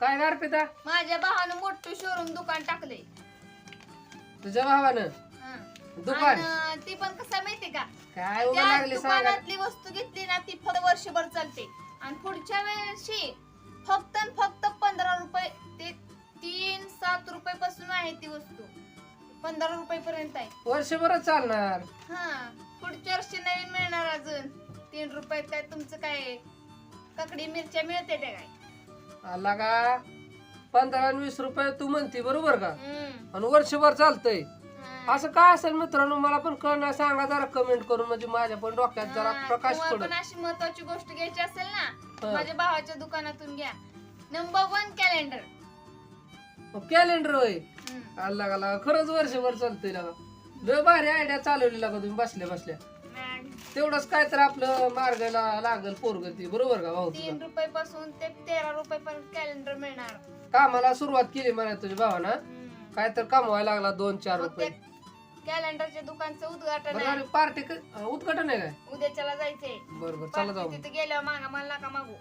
काय ग अर्पिता? माझ्या भावानं मोठं शोरूम दुकान टाकलंय. तुझ्या भावानं? हं. दुकान? आणि ती पण कसं माहितीये का? काय उभं त्या लागले सांगा. दुकानातली वस्तू घेतली ना ती फक्त वर्षभर चालते. आणि पुढच्या वेळेशी फक्त आणि फक्त पंधरा रुपये ते तीन सात रुपये पासून आहे ती वस्तू. पंधरा रुपये पर्यंत आहे. वर्षभरच चालणार? हा. पुढच्या वर्षी नवीन मिळणार अजून. तीन रुपयात काय तुमचं काय काकडी मिरच्या मिळते त्या काय? आला का? पंधरा आणि वीस रुपये तू म्हणती बरोबर का? हम्म. आणि वर्षभर चालतंय. हा. असं काय असेल मित्रांनो? मला पण कळणार सांगा जरा कमेंट करून म्हणजे माझ्या पण डोक्यात जरा हा, प्रकाश तुम्हाला पडत. अशी महत्वाची गोष्ट घ्यायची असेल ना. माझ्या भावाच्या दुकानातून घ्या. नंबर वन कॅलेंडर कॅलेंडर होय. आला का लागा खरंच वर्षभर चालतंय लागा लय भारी आयडिया चालवली लागा तुम्ही बसल्या बसल्या. तेवढंच काय तर आपलं मार्गाला लागल पोरगती बरोबर का भाऊ तीन तुझा? रुपये पासून ते तेरा रुपये पर्यंत कॅलेंडर मिळणार. कामाला सुरुवात केली म्हणा तुझ्या भावानं. हम्म. काय तर कमवायला लागला दोन चार मग रुपये. कॅलेंडरच्या दुकानचं उद्घाटन बरं आहे. अरे पार्टी उद्घाटन आहे काय? उद्याच्याला जायचंय. बरोबर चला जाऊ. तिथे गेल्यावर मागा मला नका मागू.